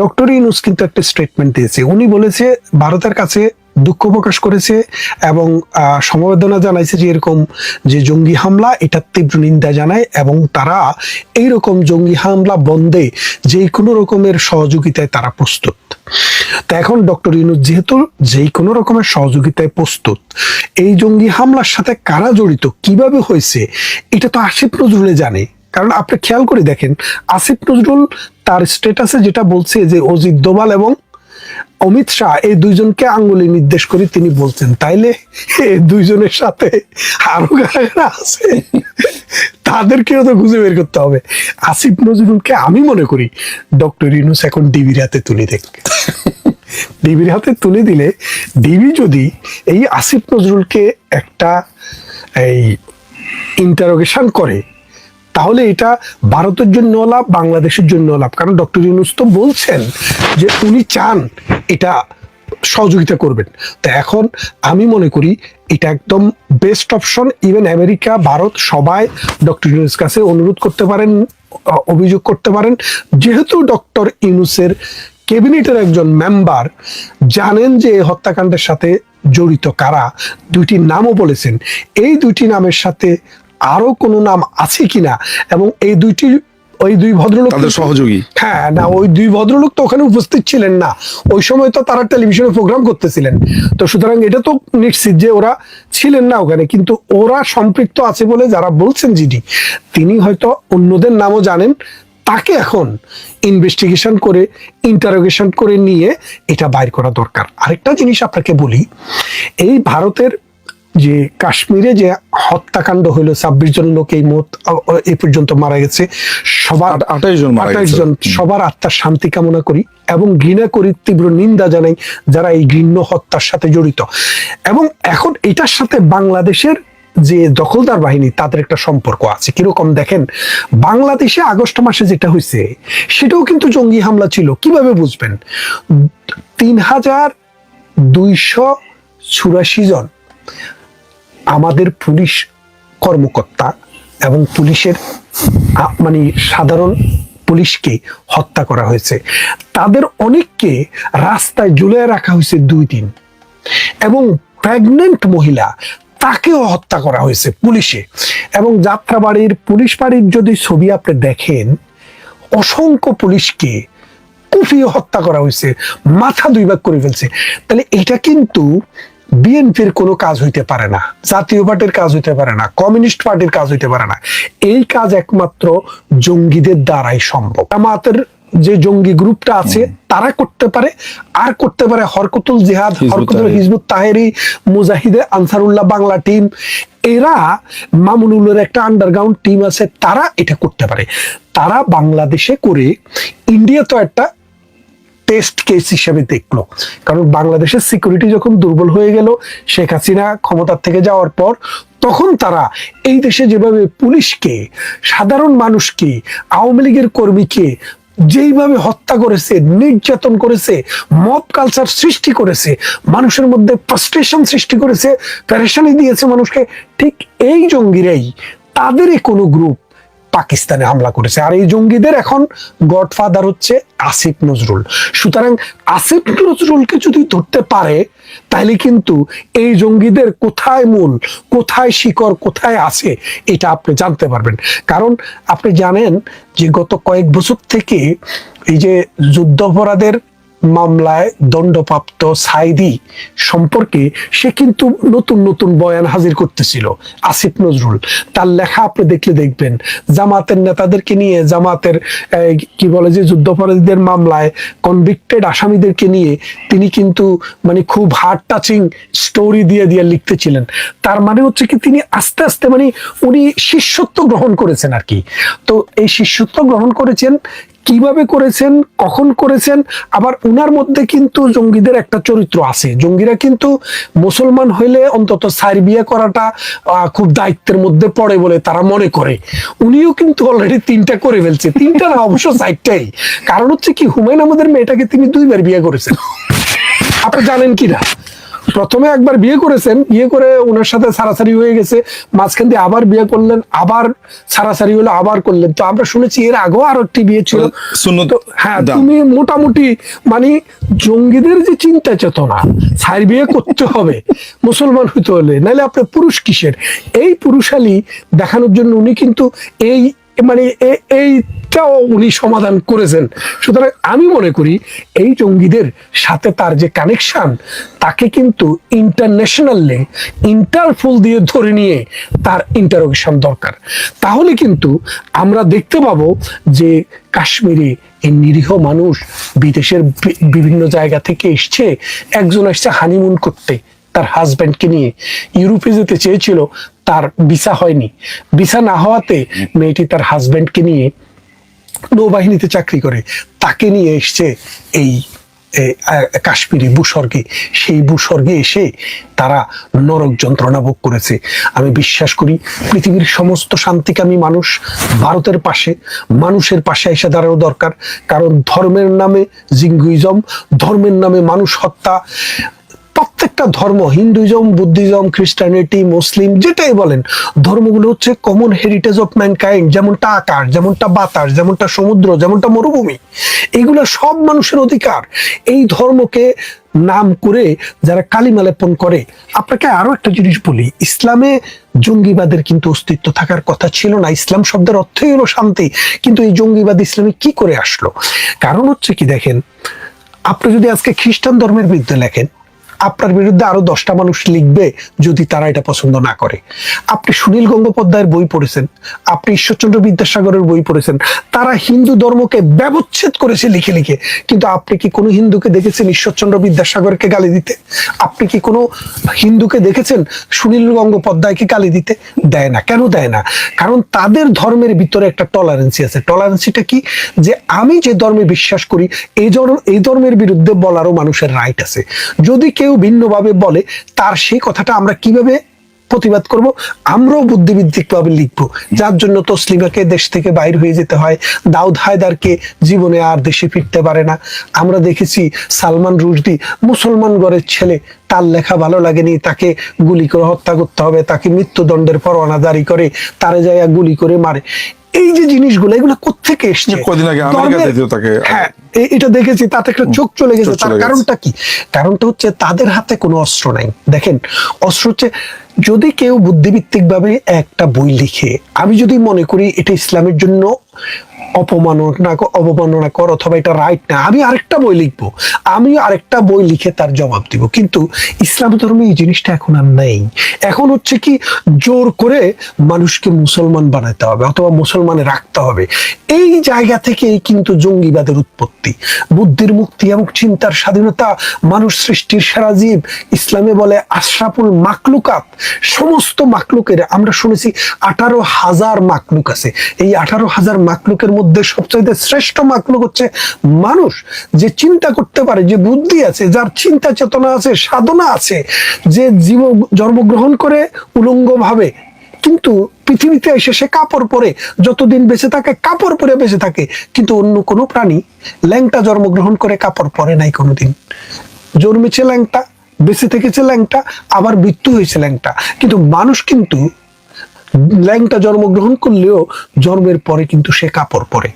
Doctor Yunus কিন্তু একটা statement দিয়েছে। উনি বলেছে, ভারতের কাছে দুঃখ প্রকাশ করেছে এবং সমবেদনা জানাইছে যে এরকম যে জঙ্গি হামলা, এটা তীব্র নিন্দা জানায় এবং তারা এই রকম জঙ্গি হামলা বন্ধে যে কোনো রকমের সহযোগিতায় তারা প্রস্তুত। তা এখন ডক্টর ইউনুস যেহেতু যেই কোনো রকমের সহযোগিতায় প্রস্তুত, এই জঙ্গি হামলার সাথে কারা জড়িত, কীভাবে হয়েছে, এটা তো আসিফ নজরুলে জানে। কারণ আপনি খেয়াল করে দেখেন, আসিফ নজরুল তার স্ট্যাটাসে যেটা বলছে, যে অজিত দোভাল এবং অমিত শাহ, এই দুইজনকে আঙ্গুলি নির্দেশ করে তিনি বলছেন তাইলে দুইজনের সাথে আরও আছে? তাদেরকেও তো খুঁজে বের করতে হবে। আসিফ নজরুলকে আমি মনে করি ডক্টর ইনুস এখন ডিবির হাতে তুলে দেখবে ডিবির হাতে তুলে দিলে ডিবি যদি এই আসিফ নজরুলকে একটা এই ইন্টারোগেশন করে তাহলে এটা ভারতের জন্য লাভ, বাংলাদেশের জন্য লাভ। কারণ ডক্টর ইউনুস তো বলছেন যে উনি চান এটা সহযোগিতা করবেন। তো এখন আমি মনে করি এটা একদম best option even America, Bharat সবাই ডক্টর ইউনুস কাছে অনুরোধ করতে পারেন অভিযোগ করতে পারেন। যেহেতু ডক্টর ইউনুসের ক্যাবিনেটের একজন মেম্বার জানেন যে হত্যাকাণ্ডের সাথে জড়িত কারা, দুইটি নামও বলেছেন। এই দুইটি নামের সাথে আরও কোনো নাম আছে কিনা? এবং এই দুইটি ওই দুই ভদ্রলোক তাদের সহযোগী। হ্যাঁ না ওই দুই ভদ্রলোক তো ওখানে উপস্থিত ছিলেন না। ওই সময় তো তারা টেলিভিশনে প্রোগ্রাম করতেছিলেন। তো সুতরাং এটা তো নিশ্চিত যে ওরা ছিলেন না ওখানে কিন্তু ওরা সম্পৃক্ত আছে বলে যারা বলছেন জিডি তিনি হয়তো অন্যদের নামও জানেন। তাকে এখন ইনভেস্টিগেশন করে ইন্টারোগেশন করে নিয়ে এটা বাইর করা দরকার। আরেকটা জিনিস আপনাকে বলি এই ভারতের যে কাশ্মীরে যে হত্যাকাণ্ড হইল ছাব্বিশ জন লোক এই মত এই পর্যন্ত মারা গেছে। সবার আঠাইশ জন মারা আঠাইশ জন সবার আত্মার শান্তি কামনা করি এবং ঘৃণা করি তীব্র নিন্দা জানাই যারা এই ঘৃণ্য হত্যার সাথে জড়িত। এবং এখন এটার সাথে বাংলাদেশের যে দখলদার বাহিনী তাদের একটা সম্পর্ক আছে। কীরকম দেখেন বাংলাদেশে আগস্ট মাসে যেটা হয়েছে সেটাও কিন্তু জঙ্গি হামলা ছিল। কীভাবে বুঝবেন? তিন হাজার দুইশো চুরাশি জন আমাদের পুলিশ কর্মকর্তা এবং পুলিশের মানে সাধারণ পুলিশকে হত্যা করা হয়েছে। তাদের অনেককে রাস্তায় ঝুলিয়ে রাখা হয়েছে দুই দিন এবং প্রেগনেন্ট মহিলা তাকেও হত্যা করা হয়েছে পুলিশে। এবং যাত্রাবাড়ির পুলিশ বাড়ির যদি ছবি আপনি দেখেন, অসংখ্য পুলিশকে কুপিয়ে হত্যা করা হয়েছে, মাথা দুই ভাগ করে ফেলছে। তাহলে এটা কিন্তু বিএনপির কোনো কাজ হইতে পারে না জাতীয় পার্টির কাজ হইতে পারে না কমিউনিস্ট পার্টির কাজ হইতে পারে না। এই কাজ একমাত্র জঙ্গিদের দ্বারাই সম্ভব। জামাতের যে জঙ্গি গ্রুপটা আছে তারা করতে পারে আর করতে পারে হরকতুল জিহাদ হরকতুল। হিজবুত তাহেরি মুজাহিদে আনসারুল্লাহ বাংলা টিম। এরা মামুনুলের একটা আন্ডারগ্রাউন্ড টিম আছে তারা এটা করতে পারে। তারা বাংলাদেশে করে ইন্ডিয়া তো একটা টেস্ট কেস হিসেবে দেখল। কারণ বাংলাদেশের সিকিউরিটি যখন দুর্বল হয়ে গেল, শেখ হাসিনা ক্ষমতার থেকে যাওয়ার পর, তখন তারা এই দেশে যেভাবে পুলিশকে, সাধারণ মানুষকে, আওয়ামী লীগের কর্মীকে যেইভাবে হত্যা করেছে, নির্যাতন করেছে, মব কালচার সৃষ্টি করেছে, মানুষের মধ্যে ফ্রাস্ট্রেশন সৃষ্টি করেছে, প্যারেশানি দিয়েছে মানুষকে, ঠিক এই জঙ্গিরাই তাদেরই কোনো গ্রুপ পাকিস্তানে হামলা করেছে। আর এই জঙ্গিদের এখন গডফাদার হচ্ছে আসিফ নজরুল। সুতরাং আসিফ নজরুলকে যদি ধরতে পারে তাহলে কিন্তু এই জঙ্গিদের কোথায় মূল, কোথায় শিকড়, কোথায় আছে, এটা আপনি জানতে পারবেন। কারণ আপনি জানেন যে গত কয়েক বছর থেকে এই যে যুদ্ধাপরাধের মামলায় দণ্ডপ্রাপ্ত সাইদি সম্পর্কে সে কিন্তু নতুন নতুন বয়ান হাজির করতেছিল, আসিফ নজরুল। তার লেখা আপনি দেখলে দেখবেন, জামাতের নেতাদেরকে নিয়ে, জামাতের কি বলে যে যুদ্ধাপরাধীদের মামলায় কনভিক্টেড আসামিদেরকে নিয়ে তিনি কিন্তু মানে খুব হার্ড টাচিং স্টোরি দিয়ে দিয়ে লিখতেছিলেন। তার মানে হচ্ছে কি তিনি আস্তে আস্তে মানে উনি শিষ্যত্ব গ্রহণ করেছেন আর কি। তো এই শিষ্যত্ব গ্রহণ করেছেন কীভাবে করেছেন, কখন করেছেন, আবার উনার মধ্যে কিন্তু জঙ্গিদের একটা চরিত্র আছে। জঙ্গিরা কিন্তু মুসলমান হইলে অন্তত সার বিয়ে করাটা খুব দায়িত্বের মধ্যে পড়ে বলে তারা মনে করে। উনিও কিন্তু অলরেডি তিনটা করে ফেলছে। তিনটা না, অবশ্য সাইডটাই কারণ হচ্ছে কি, হুমায়ুন আমাদের মেয়েটাকে তিনি দুইবার বিয়ে করেছেন। আপনি জানেন কি না প্রথমে একবার বিয়ে করেছেন বিয়ে করে ওনার সাথে সারাসারি হয়ে গেছে মাঝখান দিয়ে আবার বিয়ে করলেন আবার সারাসারি হলো আবার করলেন। তো আমরা শুনেছি এর আগেও আরও একটি বিয়ে ছিল। হ্যাঁ তুমি মোটামুটি মানে জঙ্গিদের যে চিন্তা চেতনা সাইর বিয়ে করতে হবে মুসলমান হইতে হলে নাহলে আপনার পুরুষ কিসের? এই পুরুষালী দেখানোর জন্য উনি কিন্তু এই মানে এ- এইটাও উনি সমাধান করেছেন। সুতরাং আমি মনে করি এই জঙ্গিদের সাথে তার যে কানেকশন তাকে কিন্তু ইন্টারন্যাশনালে ইন্টারফুল দিয়ে ধরে নিয়ে তার ইন্টারোগেশন দরকার। তাহলে কিন্তু আমরা দেখতে পাবো যে কাশ্মীরে এই নিরীহ মানুষ বিদেশের বিভিন্ন জায়গা থেকে এসছে, একজন আসছে হানিমুন করতে, তার হাজব্যান্ডকে নিয়ে। ইউরোপে যেতে চেয়েছিল, তার ভিসা হয়নি। ভিসা না হওয়াতে মেয়েটি তার হাজব্যান্ডকে নিয়ে নৌবাহিনীতে চাকরি করে, তাকে নিয়ে এসছে এই কাশ্মীরি ভূস্বর্গে। সেই ভূস্বর্গে এসে তারা নরক যন্ত্রণা ভোগ করেছে। আমি বিশ্বাস করি, পৃথিবীর সমস্ত শান্তিকামী মানুষ ভারতের পাশে, মানুষের পাশে এসে দাঁড়ানো দরকার। কারণ ধর্মের নামে জিঙ্গুইজম, ধর্মের নামে মানুষ হত্যা প্রত্যেকটা ধর্ম হিন্দুইজম বুদ্ধিজম খ্রিস্টানিটি মুসলিম যেটাই বলেন, ধর্মগুলো হচ্ছে কমন হেরিটেজ অফ ম্যানকাইন্ড যেমনটা আকাশ যেমনটা বাতাস, যেমনটা সমুদ্র, যেমনটা মরুভূমি। এগুলো সব মানুষের অধিকার। এই ধর্মকে নাম করে যারা কালিমা লেপন করে, আপনাকে আরও একটা জিনিস বলি, ইসলামে জঙ্গিবাদের কিন্তু অস্তিত্ব থাকার কথা ছিল না। ইসলাম শব্দের অর্থই হলো শান্তি। কিন্তু এই জঙ্গিবাদ ইসলামে কি করে আসলো? কারণ হচ্ছে কি দেখেন, আপনি যদি আজকে খ্রিস্টান ধর্মের বিরুদ্ধে লেখেন আপনার বিরুদ্ধে আরও দশটা মানুষ লিখবে যদি তারা এটা পছন্দ না করে। আপনি সুনীল গঙ্গোপাধ্যায়ের বই পড়েছেন, আপনি ঈশ্বরচন্দ্র বিদ্যাসাগরের বই পড়েছেন, তারা হিন্দু ধর্মকে ব্যবচ্ছেদ করেছে লিখে লিখে। কিন্তু আপনি কি কোনো হিন্দুকে দেখেছেন ঈশ্বরচন্দ্র বিদ্যাসাগরকে গালি দিতে? আপনি কি কোনো হিন্দুকে দেখেছেন সুনীল গঙ্গোপাধ্যায়কে গালি দিতে? দেয় না। কেন দেয় না? কারণ তাদের ধর্মের ভিতরে একটা টলারেন্সি আছে। টলারেন্সিটা কি? যে আমি যে ধর্মে বিশ্বাস করি, এই ধর্ম এই ধর্মের বিরুদ্ধে বলারও মানুষের রাইট আছে। যদি কেউ ভিন্নভাবে বলে, তার সেই কথাটা আমরা কীভাবে প্রতিবাদ করব? আমরাও বুদ্ধিভিত্তিক ভাবে লিখব। যার জন্য তসলিমাকে দেশ থেকে বাইর হয়ে যেতে হয়। দাউদ হায়দারকে জীবনে আর দেশে ফিরতে পারে না। আমরা দেখেছি সালমান রুশদি, মুসলমান ঘরের ছেলে, তার লেখা ভালো লাগেনি, তাকে গুলি করে হত্যা করতে হবে, তাকে মৃত্যুদণ্ডের পরোয়ানা জারি করে, তারে যায় গুলি করে মারে। এই যে জিনিসগুলো এগুলো কোথেকে এসছে? কদিন আগে আমেরিকাতে ধর্মের- তাকে। হ্যাঁ এটা দেখেছি তাতে একটা চোখ চলে গেছে। তার কারণটা কি? কারণটা হচ্ছে তাদের হাতে কোনো অস্ত্র নাই। দেখেন অস্ত্র হচ্ছে যদি কেউ বুদ্ধিভিত্তিক ভাবে একটা বই লিখে আমি যদি মনে করি এটা ইসলামের জন্য অপমাননা অবমাননা কর অথবা এটা রাইট না, আমি আরেকটা বই লিখব। আমি আরেকটা বই লিখে তার জবাব দিব। কিন্তু ইসলাম ধর্মে এই জিনিসটা এখন আর নেই। এখন হচ্ছে কি জোর করে মানুষকে মুসলমান বানাতে হবে অথবা মুসলমানে রাখতে হবে। এই জায়গা থেকেই কিন্তু জঙ্গিবাদের উৎপত্তি। বুদ্ধির মুক্তি এবং চিন্তার স্বাধীনতা, মানুষ সৃষ্টির সেরা জীব, ইসলামে বলে আশরাফুল মাকলুকাত সমস্ত মাকলুকের আমরা শুনেছি আঠারো হাজার মাকলুক আছে। এই আঠারো হাজার মাকলুকের মধ্যে সবচাইতে শ্রেষ্ঠ মাকলুক হচ্ছে মানুষ, যে চিন্তা করতে পারে, যে বুদ্ধি আছে, যার চিন্তা চেতনা আছে, সাধনা আছে, যে জীব জন্মগ্রহণ করে উলঙ্গ ভাবে। কিন্তু পৃথিবীতে এসে সে কাপড় পরে, যতদিন বেঁচে থাকে, কাপড় পরে বেঁচে থাকে, কিন্তু অন্য কোনো প্রাণী ল্যাংটা জন্মগ্রহণ করে কাপড় পরে নাই কোনোদিন। জন্মেছে ল্যাংটা, বেঁচে থেকেছে ল্যাংটা, আবার মৃত্যু হয়েছে ল্যাংটা। কিন্তু মানুষ কিন্তু ল্যাংটা জন্মগ্রহণ করলেও জন্মের পরে কিন্তু সে কাপড় পরে।